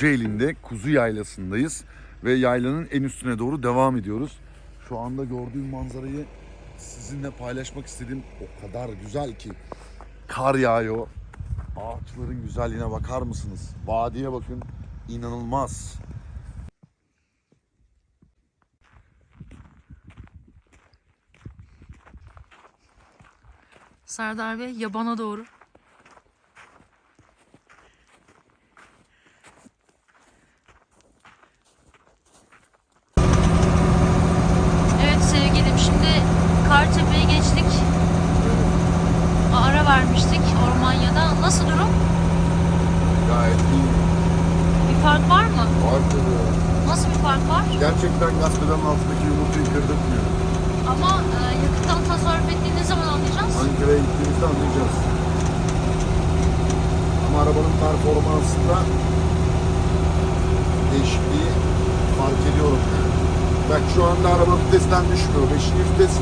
Kocaeli'nde Kuzu Yaylası'ndayız ve yaylanın en üstüne doğru devam ediyoruz. Şu anda gördüğüm manzarayı sizinle paylaşmak istedim. O kadar güzel ki kar yağıyor. Ağaçların güzelliğine bakar mısınız? Vadiye bakın. İnanılmaz. Serdar Bey yabana doğru. Evet sevgilim şimdi Kartepe'ye geçtik. Ara vermiştik Ormanya'da. Nasıl durum? Gayet iyi. Bir fark var mı? Var Nasıl bir fark var? Gerçekten gaz pedalının altındaki yumurtayı kırdırtmıyor. Ama e, yakıttan tasarruf ettiğiniz zaman anlayacağız. Ankara'ya gittiğimizde anlayacağız. Ama arabanın performansında değişikliği fark ediyorum yani. Bak şu anda araba vitesten düşmüyor. Beşinci vites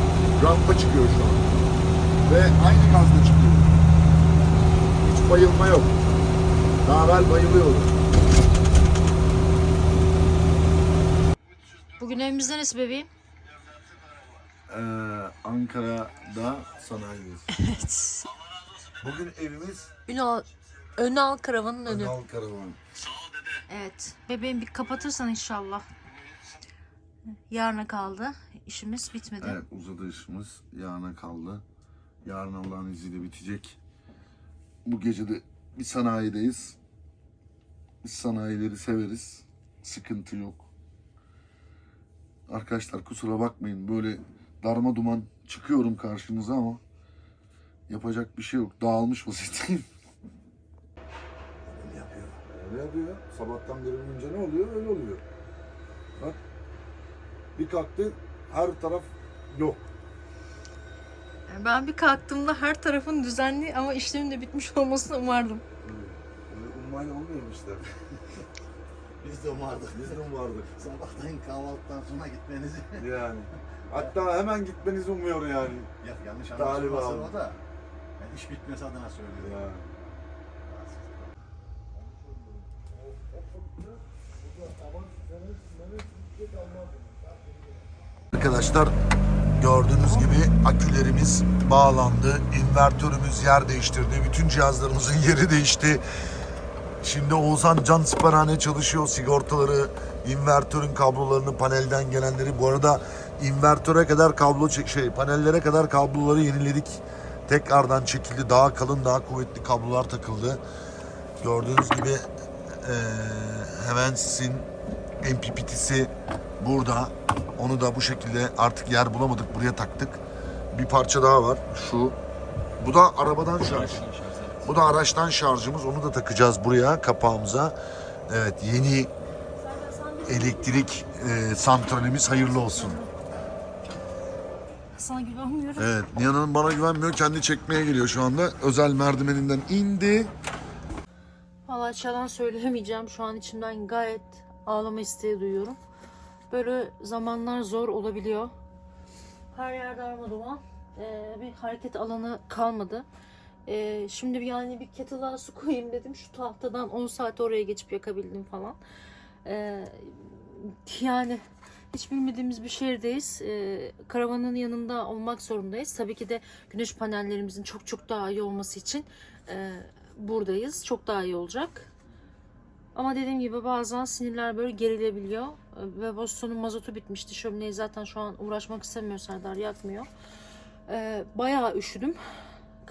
rampa çıkıyor şu an. Ve aynı gazla çıkıyor. Hiç bayılma yok. Daha evvel bayılıyordu. Bugün evimiz neresi bebeğim? Ee, Ankara'da sanayideyiz. Evet. Bugün evimiz Ünal, Önal Karavan'ın önü. Önal Karavan. Evet. Bebeğim bir kapatırsan inşallah. Yarına kaldı. İşimiz bitmedi. Evet uzadı işimiz. Yarına kaldı. Yarın Allah'ın izniyle bitecek. Bu gece de bir sanayideyiz. Biz sanayileri severiz. Sıkıntı yok. Arkadaşlar kusura bakmayın böyle darma duman çıkıyorum karşınıza ama yapacak bir şey yok. Dağılmış vaziyetteyim. Öyle yapıyor. Öyle yapıyor. Sabahtan beri uyuyunca ne oluyor? Öyle oluyor. Bak. Bir kalktı her taraf yok. Ben bir kalktığımda her tarafın düzenli ama işlemin de bitmiş olmasını umardım. Öyle ummayla olmuyor mu işte? Biz de umardık. Biz de umardık. Sabahtan kahvaltıdan sonra gitmenizi. Yani. Hatta hemen gitmenizi umuyor yani. ya, yanlış Galiba anlaşılmasın o da. Ben iş bitmesi adına söylüyorum. yani. Arkadaşlar gördüğünüz gibi akülerimiz bağlandı. İnvertörümüz yer değiştirdi. Bütün cihazlarımızın yeri değişti. Şimdi Oğuzhan can siperhane çalışıyor. Sigortaları, invertörün kablolarını, panelden gelenleri. Bu arada invertöre kadar kablo şey panellere kadar kabloları yeniledik. Tekrardan çekildi. Daha kalın, daha kuvvetli kablolar takıldı. Gördüğünüz gibi eee Havens'in MPPT'si burada. Onu da bu şekilde artık yer bulamadık. Buraya taktık. Bir parça daha var. Şu. Bu da arabadan şarj. Bu da araçtan şarjımız. Onu da takacağız buraya kapağımıza. Evet yeni elektrik e, santralimiz hayırlı olsun. Sana güvenmiyorum. Evet Nihan Hanım bana güvenmiyor. Kendi çekmeye geliyor şu anda. Özel merdiveninden indi. Vallahi yalan söyleyemeyeceğim. Şu an içimden gayet ağlama isteği duyuyorum. Böyle zamanlar zor olabiliyor. Her yerde arma duman. Ee, bir hareket alanı kalmadı. Ee, şimdi yani bir kettle'a su koyayım dedim. Şu tahtadan 10 saat oraya geçip yakabildim falan. Ee, yani hiç bilmediğimiz bir şehirdeyiz. Ee, karavanın yanında olmak zorundayız. Tabii ki de güneş panellerimizin çok çok daha iyi olması için e, buradayız. Çok daha iyi olacak. Ama dediğim gibi bazen sinirler böyle gerilebiliyor. Ee, Ve Boston'un mazotu bitmişti. Şömineyi zaten şu an uğraşmak istemiyor Serdar yakmıyor. Ee, bayağı üşüdüm.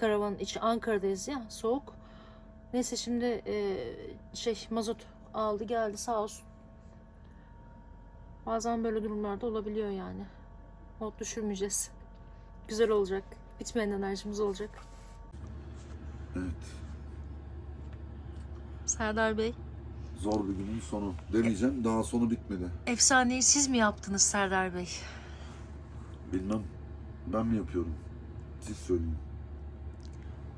Karavanın içi Ankara'dayız ya soğuk. Neyse şimdi e, şey mazot aldı geldi sağ olsun. Bazen böyle durumlarda olabiliyor yani. Mod düşürmeyeceğiz. Güzel olacak. Bitmeyen enerjimiz olacak. Evet. Serdar Bey. Zor bir günün sonu. Demeyeceğim. Daha sonu bitmedi. Efsaneyi siz mi yaptınız Serdar Bey? Bilmem. Ben mi yapıyorum? Siz söyleyin.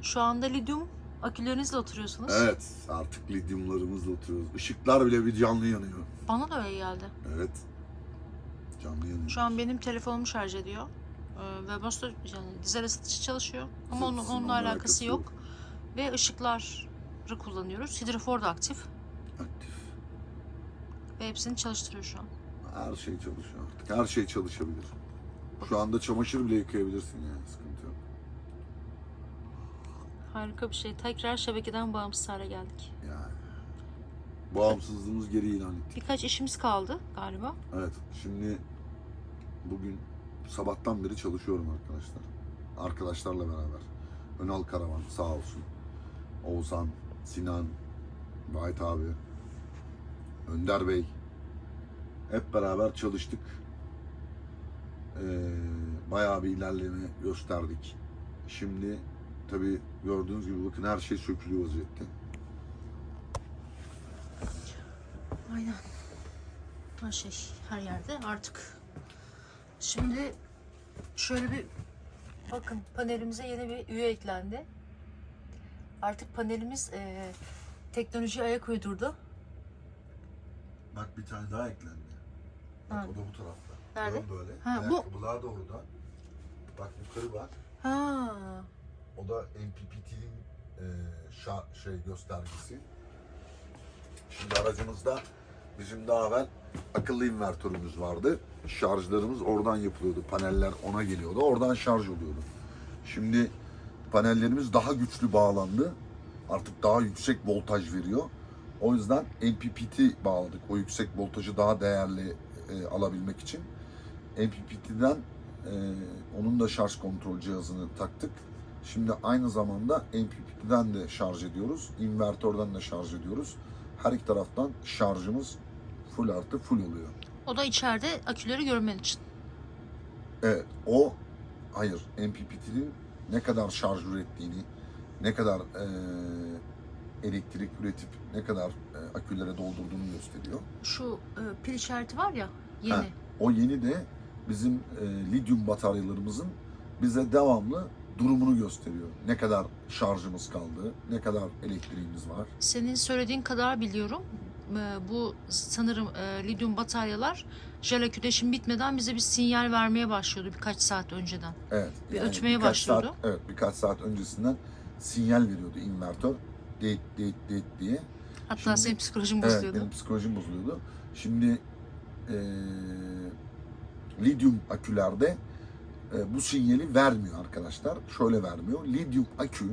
Şu anda lityum akülerinizle oturuyorsunuz. Evet. Artık lityumlarımızla oturuyoruz. Işıklar bile bir canlı yanıyor. Bana da öyle geldi. Evet. Canlı yanıyor. Şu an benim telefonumu şarj ediyor. Ee, ve Mosto yani dizel ısıtıcı çalışıyor. Ama onun, Isıtısının onunla onunla alakası yok. Ve ışıkları kullanıyoruz. Hidrofor da aktif. Aktif. Ve hepsini çalıştırıyor şu an. Her şey çalışıyor artık. Her şey çalışabilir. Şu anda çamaşır bile yıkayabilirsin yani sıkıntı yok. Harika bir şey. Tekrar şebekeden bağımsız hale geldik. Yani. Bağımsızlığımız geri ilan ettik. Birkaç işimiz kaldı galiba. Evet şimdi bugün sabahtan beri çalışıyorum arkadaşlar. Arkadaşlarla beraber. Önal Karavan sağ olsun. Oğuzhan, Sinan, Vahit abi, Önder Bey. Hep beraber çalıştık. Ee, bayağı bir ilerleme gösterdik. Şimdi tabii gördüğünüz gibi bakın her şey sökülüyor vaziyette. Aynen. Her şey her yerde artık. Şimdi şöyle bir bakın panelimize yeni bir üye eklendi. Artık panelimiz eee teknolojiye ayak uydurdu. Bak bir tane daha eklendi. Bak Ha. o da bu tarafta. Nerede? Böyle. Ha, bu- Ayakkabılar da orada. Bak yukarı bak. Ha. O da MPPT'nin e, şey göstergesi. Şimdi aracımızda bizim daha evvel akıllı invertörümüz vardı. Şarjlarımız oradan yapılıyordu. Paneller ona geliyordu. Oradan şarj oluyordu. Şimdi panellerimiz daha güçlü bağlandı. Artık daha yüksek voltaj veriyor. O yüzden MPPT bağladık. O yüksek voltajı daha değerli e, alabilmek için. MPPT'den e, onun da şarj kontrol cihazını taktık. Şimdi aynı zamanda MPPT'den de şarj ediyoruz. invertörden de şarj ediyoruz. Her iki taraftan şarjımız full artı full oluyor. O da içeride aküleri görmen için. Evet o hayır MPPT'nin ne kadar şarj ürettiğini, ne kadar e, elektrik üretip ne kadar e, akülere doldurduğunu gösteriyor. Şu e, pil işareti var ya yeni. Ha. O yeni de bizim e, lityum bataryalarımızın bize devamlı durumunu gösteriyor. Ne kadar şarjımız kaldı, ne kadar elektriğimiz var. Senin söylediğin kadar biliyorum. E, bu sanırım e, lityum bataryalar jel aküdeşim bitmeden bize bir sinyal vermeye başlıyordu birkaç saat önceden. Evet. Bir ötmeye birkaç başlıyordu. Saat, evet birkaç saat öncesinden sinyal veriyordu invertör. Det det det diye. Hatta Şimdi- senin psikolojin Evet bozuluyordu. benim psikolojim bozuluyordu. Şimdi e, lityum akülerde e, bu sinyali vermiyor arkadaşlar. Şöyle vermiyor. Lityum akü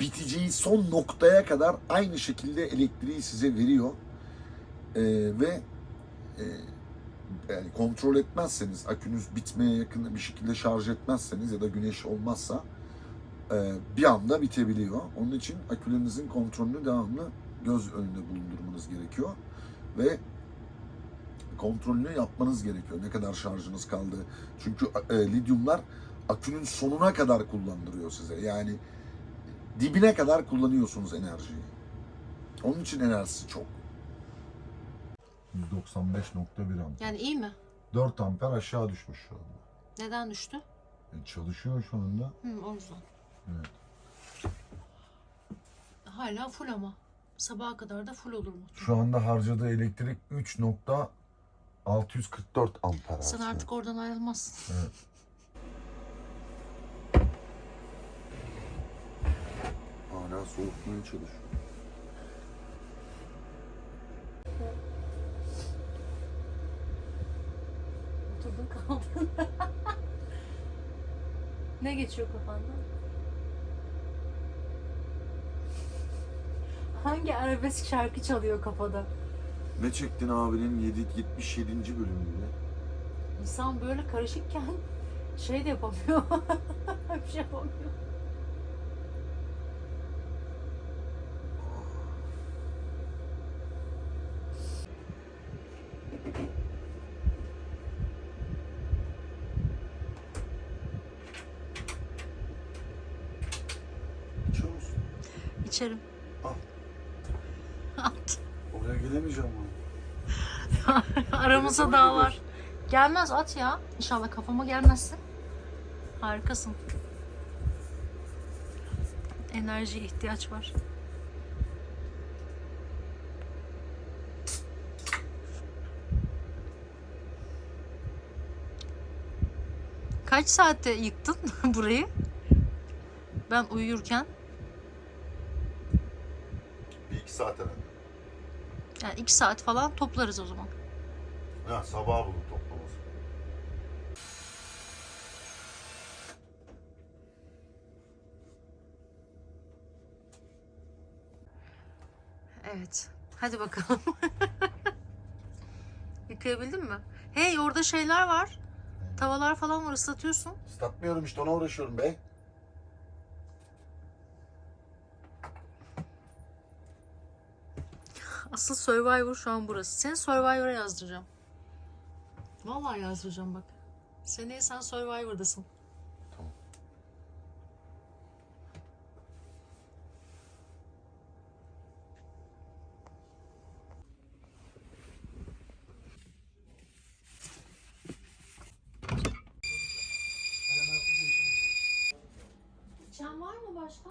biteceği son noktaya kadar aynı şekilde elektriği size veriyor. E, ve e, yani kontrol etmezseniz, akünüz bitmeye yakın bir şekilde şarj etmezseniz ya da güneş olmazsa e, bir anda bitebiliyor. Onun için akülerinizin kontrolünü devamlı göz önünde bulundurmanız gerekiyor ve kontrolünü yapmanız gerekiyor. Ne kadar şarjınız kaldı. Çünkü e, lityumlar akünün sonuna kadar kullandırıyor size. Yani dibine kadar kullanıyorsunuz enerjiyi. Onun için enerjisi çok. 195.1 amper. Yani iyi mi? 4 amper aşağı düşmüş şu anda. Neden düştü? E, çalışıyor şu anda. Hı, o yüzden. Evet. Hala full ama. Sabaha kadar da full olur mu? Şu anda harcadığı elektrik 3.644 amper. Sen harcıyor. artık oradan ayrılmazsın. Hala soğutmaya çalışıyor. Oturdun kaldın. ne geçiyor kafandan? Hangi arabesk şarkı çalıyor kafada? Ne çektin abinin 7, 77. bölümünde? İnsan böyle karışıkken şey de yapamıyor. Bir şey yapamıyor. İçiyor musun? İçerim. Al. At. Oraya gelemeyeceğim Aramıza Telefonu dağ gelir. var. Gelmez at ya. İnşallah kafama gelmezsin. Harikasın. Enerjiye ihtiyaç var. Kaç saatte yıktın burayı? Ben uyurken. Bir iki saat herhalde. Yani iki saat falan toplarız o zaman. Ha, sabah bulun toplaması. Evet. Hadi bakalım. Yıkayabildin mi? Hey orada şeyler var. Tavalar falan var ıslatıyorsun. Islatmıyorum işte ona uğraşıyorum be. Asıl Survivor şu an burası. Seni Survivor'a yazdıracağım. Vallahi yazdıracağım bak. Seneye sen Survivor'dasın. Tamam. Çam var mı başka?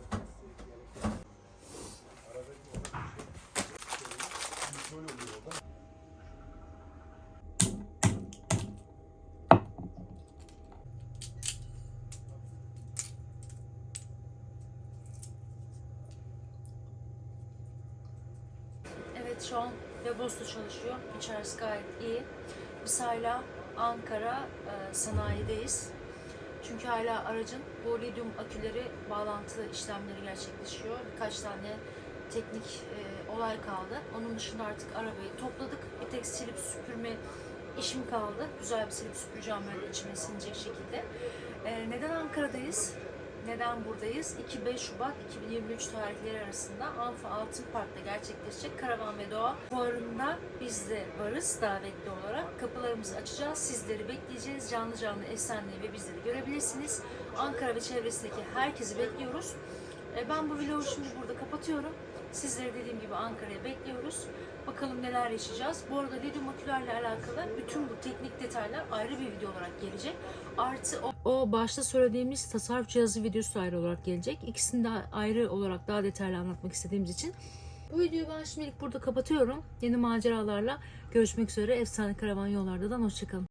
şu an Lebosta çalışıyor. İçerisi gayet iyi. Biz hala Ankara e, sanayideyiz. Çünkü hala aracın bu lityum aküleri bağlantı işlemleri gerçekleşiyor. Birkaç tane teknik e, olay kaldı. Onun dışında artık arabayı topladık. Bir tek silip süpürme işim kaldı. Güzel bir silip süpüreceğim böyle içine sinecek şekilde. E, neden Ankara'dayız? Neden buradayız? 2-5 Şubat 2023 tarihleri arasında Anfa Altın Park'ta gerçekleşecek Karavan ve Doğa Fuarı'nda biz de varız davetli olarak. Kapılarımızı açacağız. Sizleri bekleyeceğiz. Canlı canlı efsaneyi ve bizleri görebilirsiniz. Ankara ve çevresindeki herkesi bekliyoruz. E, Ben bu vlogu şimdi burada kapatıyorum. Sizleri dediğim gibi Ankara'ya bekliyoruz. Bakalım neler yaşayacağız. Bu arada lityum akülerle alakalı bütün bu teknik detaylar ayrı bir video olarak gelecek. Artı o, o başta söylediğimiz tasarruf cihazı videosu ayrı olarak gelecek. İkisini de ayrı olarak daha detaylı anlatmak istediğimiz için. Bu videoyu ben şimdilik burada kapatıyorum. Yeni maceralarla görüşmek üzere. Efsane Karavan Yollar'dan hoşçakalın.